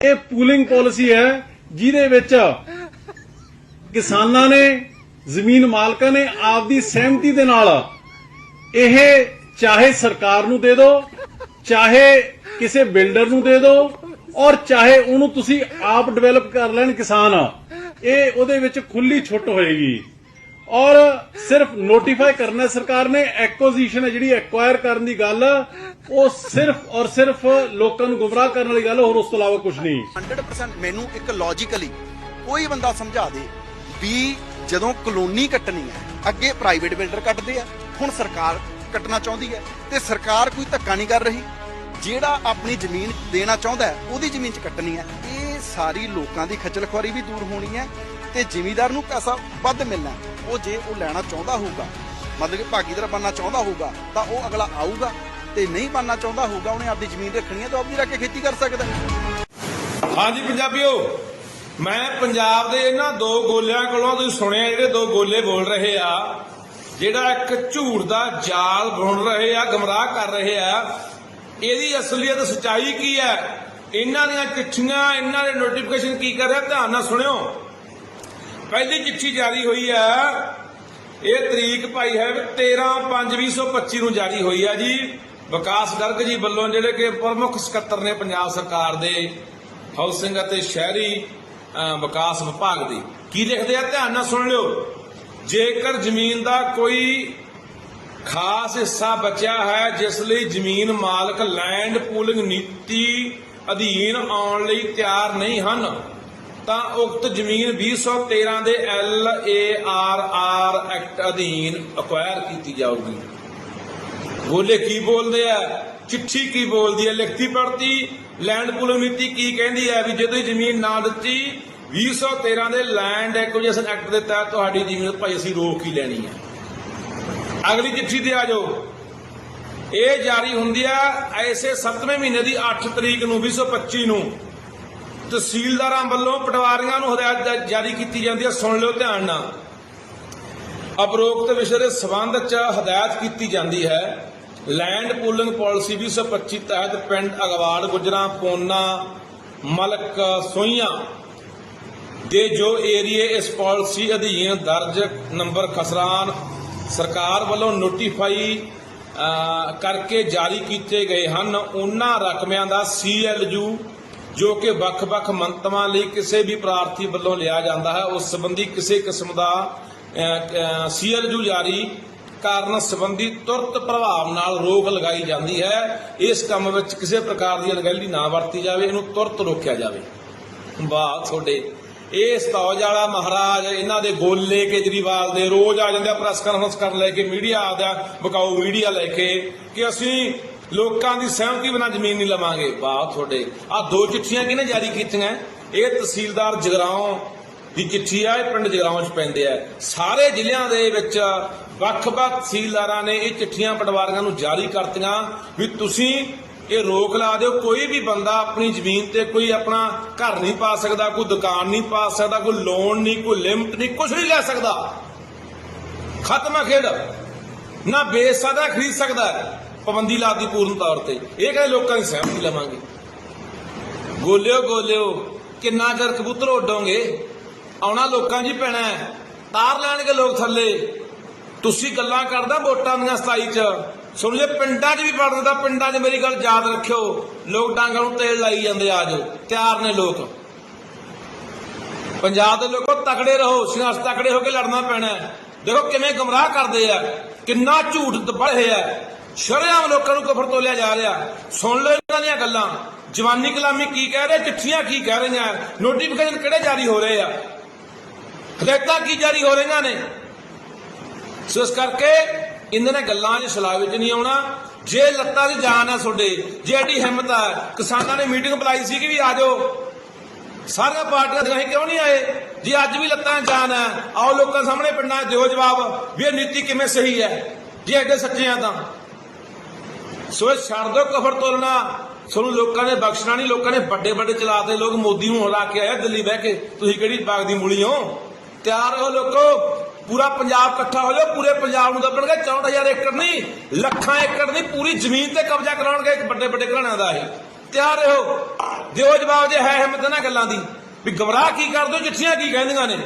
ਇਹ pooling policy ਹੈ, ਜਿਹਦੇ ਵਿੱਚ ਕਿਸਾਨਾਂ ਨੇ, ਜ਼ਮੀਨ ਮਾਲਕਾਂ ਨੇ ਆਪਦੀ ਸਹਿਮਤੀ ਦੇ ਨਾਲ ਇਹ ਚਾਹੇ ਸਰਕਾਰ ਨੂੰ ਦੇ ਦਿਓ ਚਾਹੇ ਕਿਸੇ ਬਿਲਡਰ ਨੂੰ ਦੇ ਦਿਓ ਔਰ ਚਾਹੇ ਉਹਨੂੰ ਤੁਸੀਂ ਆਪ ਡਿਵੈਲਪ ਕਰ ਲੈਣ ਕਿਸਾਨ, ਇਹ ਉਹਦੇ ਵਿੱਚ ਖੁੱਲੀ ਛੁੱਟ ਹੋਏਗੀ। ਔਰ ਸਿਰਫ ਨੋਟੀਫਾਈ ਕਰਨਾ ਸਰਕਾਰ ਨੇ ਐਕੁਜੀਸ਼ਨ ਹੈ, ਜਿਹੜੀ ਐਕਵਾਇਰ ਕਰਨ ਦੀ ਗੱਲ, ਉਹ ਸਿਰਫ ਔਰ ਸਿਰਫ ਲੋਕਾਂ ਨੂੰ ਗੁੰਮਰਾਹ ਕਰਨ ਵਾਲੀ ਗੱਲ, ਹੋਰ ਉਸ ਤੋਂ ਇਲਾਵਾ ਕੁਝ ਨਹੀਂ। 100% ਮੈਨੂੰ ਇੱਕ ਲੌਜੀਕਲੀ ਕੋਈ ਬੰਦਾ ਸਮਝਾ ਦੇ ਵੀ ਜਦੋਂ ਕਲੋਨੀ ਕੱਟਣੀ ਹੈ, ਅੱਗੇ ਪ੍ਰਾਈਵੇਟ ਬਿਲਡਰ ਕੱਟਦੇ ਆ, ਹੁਣ ਸਰਕਾਰ ਕੱਟਣਾ ਚਾਹੁੰਦੀ ਹੈ, ਤੇ ਸਰਕਾਰ ਕੋਈ ਧੱਕਾ ਨਹੀਂ ਕਰ ਰਹੀ। ਜਿਹੜਾ ਆਪਣੀ ਜ਼ਮੀਨ ਦੇਣਾ ਚਾਹੁੰਦਾ ਹੈ, ਉਹਦੀ ਜ਼ਮੀਨ 'ਚ ਕੱਟਣੀ ਹੈ। ਇਹ ਸਾਰੀ ਲੋਕਾਂ ਦੀ ਖੱਜਲ ਖੁਆਰੀ ਵੀ ਦੂਰ ਹੋਣੀ ਹੈ ਤੇ ਜ਼ਿਮੀਦਾਰ ਨੂੰ ਪੈਸਾ ਵੱਧ ਮਿਲਣਾ ਉਹ ਜੇ ਉਹ ਲੈਣਾ ਚਾਹੁੰਦਾ ਹੋਊਗਾ, ਮਤਲਬ ਕਿ ਭਾਗੀਦਾਰ ਬਣਨਾ ਚਾਹੁੰਦਾ ਹੋਊਗਾ, ਤਾਂ ਉਹ ਅਗਲਾ ਆਊਗਾ ਤੇ ਨਹੀਂ ਬਣਨਾ ਚਾਹੁੰਦਾ ਹੋਊਗਾ, ਉਹਨੇ ਆਪਣੀ ਜ਼ਮੀਨ ਰੱਖਣੀ ਹੈ ਤਾਂ ਉਹ ਰੱਖ ਕੇ ਖੇਤੀ ਕਰ ਸਕਦਾ ਹਾਂਜੀ ਪੰਜਾਬੀਓ, ਮੈਂ ਪੰਜਾਬ ਦੇ ਇਹਨਾਂ ਦੋ ਗੋਲਿਆਂ ਕੋਲੋਂ ਤੁਸੀਂ ਸੁਣਿਆ, ਜਿਹੜੇ ਦੋ ਗੋਲੇ ਬੋਲ ਰਹੇ ਆ, ਜਿਹੜਾ ਇੱਕ ਝੂਠ ਦਾ ਜਾਲ ਬੁਣ ਰਹੇ ਆ, ਗਮਰਾਹ ਕਰ ਰਹੇ ਆ, ਇਹਦੀ ਅਸਲੀਅਤ ਸਚਾਈ ਕੀ ਹੈ? ਇਹਨਾਂ ਦੀਆਂ ਚਿੱਠੀਆਂ, ਇਹਨਾਂ ਦੇ ਨੋਟੀਫਿਕੇਸ਼ਨ ਕੀ ਕਰ ਰਿਹਾ? ਧਿਆਨ ਨਾਲ ਸੁਣਿਓ। ਪਹਿਲੀ ਚਿੱਠੀ ਜਾਰੀ ਹੋਈ ਹੈ ਇਹ ਤਰੀਕ ਭਾਈ ਹੈ 13/5/2025 ਨੂੰ ਜਾਰੀ ਹੋਈ ਹੈ ਜੀ। ਵਿਕਾਸ ਗਰਗ ਜੀ ਵੱਲੋਂ ਜਿਹੜੇ ਕਿ ਪ੍ਰਮੁੱਖ ਸਕੱਤਰ ਨੇ ਪੰਜਾਬ ਸਰਕਾਰ ਦੇ, ਹਾਊਸਿੰਗ ਅਤੇ ਸ਼ਹਿਰੀ ਵਿਕਾਸ ਵਿਭਾਗ ਦੇ। ਕੀ ਲਿਖਦੇ ਆ? ਧਿਆਨ ਨਾਲ ਸੁਣ ਲਿਓ। ਜੇਕਰ ਜ਼ਮੀਨ ਦਾ ਕੋਈ ਖਾਸ ਹਿੱਸਾ ਬਚਿਆ ਹੈ, ਜਿਸ ਲਈ ਜ਼ਮੀਨ ਮਾਲਕ ਲੈਂਡ ਪੂਲਿੰਗ ਨੀਤੀ ਅਧੀਨ ਆਉਣ ਲਈ ਤਿਆਰ ਨਹੀਂ ਹਨ ਤਾਂ ਉਕਤ ਜ਼ਮੀਨ 2013 ਦੇ L A R R act ਅਧੀਨ ਅਕਵਾਇਰ ਕੀਤੀ ਜਾਊਗੀ। ਬੋਲੇ ਕੀ ਬੋਲਦੇ ਆ? ਚਿੱਠੀ ਕੀ ਬੋਲਦੀ ਹੈ ਲਿਖਤੀ ਪੜਤੀ ਲੈਂਡ ਪੂਲਿੰਗ ਨੀਤੀ ਕੀ ਕਹਿੰਦੀ ਹੈ ਵੀ ਜਦੋਂ ਇਹ ਜ਼ਮੀਨ ਨਾ ਦਿੱਤੀ 2013 ਦੇ ਲੈਂਡ ਐਕੁਜੀਸ਼ਨ ਐਕਟ ਦੇ ਤਹਿਤ ਤੁਹਾਡੀ ਜ਼ਮੀਨ ਭਾਈ ਅਸੀਂ ਰੋਕ ਹੀ ਲੈਣੀ ਹੈ ਅਗਲੀ ਚਿੱਠੀ ਤੇ ਆ ਜਾਓ। ਇਹ ਜਾਰੀ ਹੁੰਦੀ ਆ ਐਸੇ 7ਵੇਂ ਮਹੀਨੇ ਦੀ 8 ਤਰੀਕ ਨੂੰ 2025 ਨੂੰ। ਤਹਿਸੀਲਦਾਰਾਂ ਵੱਲੋਂ ਪਟਵਾਰੀਆਂ ਨੂੰ ਹਦਾਇਤ ਜਾਰੀ ਕੀਤੀ ਜਾਂਦੀ ਹੈ। ਸੁਣ ਲਿਓ ਧਿਆਨ ਨਾਲ। ਅਪਰੋਕਤ ਵਿਸ਼ੇ ਦੇ ਸਬੰਧ ਚ ਹਦਾਇਤ ਕੀਤੀ ਜਾਂਦੀ ਹੈ। ਲੈਂਡ ਪੂਲਿੰਗ ਪਾਲਿਸੀ 2025 ਤਹਿਤ ਪਿੰਡ ਅਗਵਾੜ, ਗੁਜਰਾ, ਪੋਨਾ, ਮਲਕ ਸੋਈਆਂ ਦੇ ਜੋ ਏਰੀਏ ਇਸ ਪਾਲਿਸੀ ਅਧੀਨ ਦਰਜ ਨੰਬਰ ਖਸਰਾਨ ਸਰਕਾਰ ਵੱਲੋਂ ਨੋਟੀਫਾਈ ਕਰਕੇ ਜਾਰੀ ਕੀਤੇ ਗਏ ਹਨ। ਉਹਨਾਂ ਰਕਮਿਆਂ ਦਾ ਸੀਐਲਯੂ ਜੋ ਕਿ ਵੱਖ-ਵੱਖ ਮੰਤਵਾਂ ਲਈ ਕਿਸੇ ਵੀ ਪ੍ਰਾਰਥੀ ਵੱਲੋਂ ਲਿਆ ਜਾਂਦਾ ਹੈ, ਉਸ ਸੰਬੰਧੀ ਕਿਸੇ ਕਿਸਮ ਦਾ ਸੀਐਲਯੂ ਜਾਰੀ ਕਾਰਨ ਸੰਬੰਧੀ ਤੁਰਤ ਪ੍ਰਭਾਵ ਨਾਲ ਰੋਕ ਲਗਾਈ ਜਾਂਦੀ ਹੈ। ਇਸ ਕੰਮ ਵਿੱਚ ਕਿਸੇ ਪ੍ਰਕਾਰ ਦੀ ਅਣਗਹਿਲੀ ਨਾ ਵਰਤੀ ਜਾਵੇ, ਇਹਨੂੰ ਤੁਰਤ ਰੋਕਿਆ ਜਾਵੇ। ਵਾਹ, ਤੁਹਾਡੇ ਇਹ ਸਤੌਜ ਵਾਲਾ ਮਹਾਰਾਜ, ਇਹਨਾਂ ਦੇ ਗੋਲੇ ਕੇਜਰੀਵਾਲ ਦੇ ਰੋਜ਼ ਆ ਜਾਂਦੇ ਪ੍ਰੈਸ ਕਾਨਫਰੰਸ ਕਰਨ ਲੈ ਕੇ, ਮੀਡੀਆ ਆਦਾ ਬਕਾਊ ਮੀਡੀਆ ਲੈ ਕੇ, ਕਿ ਅਸੀਂ ਲੋਕਾਂ ਦੀ ਸਹਿਮਤੀ ਬਿਨਾਂ ਜ਼ਮੀਨ ਨਹੀਂ ਲਵਾਂਗੇ। ਵਾਹ, ਤੁਹਾਡੇ। ਆ ਦੋ ਚਿੱਠੀਆਂ ਕਿਹਨੇ ਜਾਰੀ ਕੀਤੀਆਂ? ਇਹ ਤਹਿਸੀਲਦਾਰ ਜਗਰਾਉਂ ਦੀ ਚਿੱਠੀ ਆ, ਇਹ ਪਿੰਡ ਜਗਰਾਉਂ ਚ ਪੈਂਦੇ ਆ। ਸਾਰੇ ਜ਼ਿਲ੍ਹਿਆਂ ਦੇ ਵਿੱਚ ਵੱਖ-ਵੱਖ ਤਹਿਸੀਲਦਾਰਾਂ ਨੇ ਇਹ ਚਿੱਠੀਆਂ ਪਟਵਾਰੀਆਂ ਨੂੰ ਜਾਰੀ ਕਰਤੀਆਂ ਵੀ ਤੁਸੀਂ ਇਹ ਰੋਕ ਲਾ ਦਿਓ। ਕੋਈ ਵੀ ਬੰਦਾ ਆਪਣੀ ਜ਼ਮੀਨ ਤੇ ਕੋਈ ਆਪਣਾ ਘਰ ਨਹੀਂ ਪਾ ਸਕਦਾ, ਕੋਈ ਦੁਕਾਨ ਨਹੀਂ ਪਾ ਸਕਦਾ, ਕੋਈ ਲੋਨ ਨਹੀਂ, ਕੋਈ ਲਿਮਟ ਨਹੀਂ ਕੁਝ ਨਹੀਂ ਲੈ ਸਕਦਾ। ਖਤਮ ਹੈ ਖੇਡ। ਨਾ ਵੇਚ ਸਕਦਾ, ਖਰੀਦ ਸਕਦਾ। ਪਾਬੰਦੀ ਲਾਦੀ ਪੂਰਨ ਤੌਰ ਤੇ। ਇਹ ਕਹਿੰਦੇ ਲੋਕਾਂ ਦੀ ਸਹਿਮਤੀ ਲਵਾਂਗੇ। ਗੋਲਿਓ ਗੋਲਿਓ, ਕਿੰਨਾ ਚਿਰ ਕਬੂਤਰ ਉੱਡੋਗੇ? ਆਉਣਾ ਲੋਕਾਂ ਜੀ ਪੈਣਾ ਤਾਰ ਲੈਣਗੇ ਲੋਕ ਥੱਲੇ। ਤੁਸੀਂ ਗੱਲਾਂ ਕਰਦਾ ਵੋਟਾਂ ਦੀਆਂ 27 ਚ। ਸੁਣ ਜੇ ਪਿੰਡਾਂ 'ਚ ਵੀ ਵੜ ਦਿੰਦਾ, ਪਿੰਡਾਂ 'ਚ ਮੇਰੀ ਗੱਲ ਯਾਦ ਰੱਖਿਓ। ਲੋਕ ਡਾਂਗਾਂ ਨੂੰ ਤੇਲ ਲਾਈ ਜਾਂਦੇ ਆ ਜਾਓ ਤਿਆਰ ਨੇ ਲੋਕ। ਪੰਜਾਬ ਦੇ ਲੋਕੋ, ਤਕੜੇ ਰਹੋ। ਸੰਘਰਸ਼ ਤਕੜੇ ਹੋ ਕੇ ਲੜਨਾ ਪੈਣਾ ਹੈ। ਦੇਖੋ ਕਿਵੇਂ ਗਮਰਾਹ ਕਰਦੇ ਆ। ਕਿੰਨਾ ਝੂਠ ਦਬੜੇ ਆ ਸ਼ਰੇਆਮ ਲੋਕਾਂ ਨੂੰ ਕਫਰ ਤੋਲਿਆ ਜਾ ਰਿਹਾ। ਸੁਣ ਲਓ ਇਹਨਾਂ ਦੀਆਂ ਗੱਲਾਂ। ਜਵਾਨੀ ਕਲਾਮੀ ਕੀ ਕਹਿ ਰਹੇ, ਚਿੱਠੀਆਂ ਕੀ ਕਹਿ ਰਹੀਆਂ ਨੋਟੀਫਿਕੇਸ਼ਨ ਕਿਹੜੇ ਜਾਰੀ ਹੋ ਰਹੇ ਆ? ਹਦਾਇਤਾਂ ਕੀ ਜਾਰੀ ਹੋ ਰਹੀਆਂ ਨੇ? ਸੋ ਇਸ ਕਰਕੇ ਇਹਨਾਂ ਨੇ ਗੱਲਾਂ 'ਚ ਸਲਾਹ ਵਿੱਚ ਨਹੀਂ ਆਉਣਾ। ਜੇ ਲੱਤਾਂ ਦੀ ਜਾਨ ਹੈ ਤੁਹਾਡੇ, ਜੇ ਐਡੀ ਹਿੰਮਤ ਹੈ ਕਿਸਾਨਾਂ ਨੇ ਮੀਟਿੰਗ ਬੁਲਾਈ ਸੀ ਕਿ ਵੀ ਆ ਜਾਓ। ਸਾਰੀਆਂ ਪਾਰਟੀਆਂ ਦੇ ਕਿਉਂ ਨਹੀਂ ਆਏ? ਜੇ ਅੱਜ ਵੀ ਲੱਤਾਂ 'ਚ ਜਾਨ ਹੈ ਆਓ ਲੋਕਾਂ ਸਾਹਮਣੇ ਪਿੰਡਾਂ 'ਚ ਦਿਓ ਜਵਾਬ ਵੀ ਇਹ ਨੀਤੀ ਕਿਵੇਂ ਸਹੀ ਹੈ? ਜੇ ਐਡੇ ਸੱਚੇ ਆ ਤਾਂ। ਸੋ ਇਹ ਛੱਡ ਦਿਓ ਕਫਰ ਤੋਲਣਾ। ਤੁਹਾਨੂੰ ਲੋਕਾਂ ਨੇ ਬਖਸ਼ਣਾ ਨਹੀਂ, ਲੋਕਾਂ ਨੇ ਵੱਡੇ ਵੱਡੇ ਚਲਾਤੇ ਲੋਕ ਮੋਦੀ ਨੂੰ ਹਰਾ ਕੇ ਆਇਆ ਦਿੱਲੀ ਬਹਿ ਕੇ। ਤੁਸੀਂ ਕਿਹੜੀ ਬਾਗ ਦੀ ਮੂਲੀ ਹੋ? ਤਿਆਰ ਹੋ ਲੋਕੋ। ਪੂਰਾ ਪੰਜਾਬ ਇਕੱਠਾ ਹੋ ਜਾਓ, ਪੂਰੇ ਪੰਜਾਬ ਨੂੰ ਦੱਬਣਗੇ। 64000 ਏਕੜ ਨਹੀਂ, ਲੱਖਾਂ ਏਕੜ ਨਹੀਂ, ਪੂਰੀ ਜ਼ਮੀਨ ਤੇ ਕਬਜ਼ਾ ਕਰਾਉਣਗੇ ਇੱਕ ਵੱਡੇ ਵੱਡੇ ਘਰਾਣਿਆਂ ਦਾ ਇਹ। ਤਿਆਰ ਰਹੋ। ਦਿਓ ਜਵਾਬ ਜੇ ਹੈ ਹਿੰਮਤ ਇਹਨਾਂ ਗੱਲਾਂ ਦੀ। ਵੀ ਗਮਰਾਹ ਕੀ ਕਰ ਦੋ ਚਿੱਠੀਆਂ ਕੀ ਕਹਿੰਦੀਆਂ ਨੇ?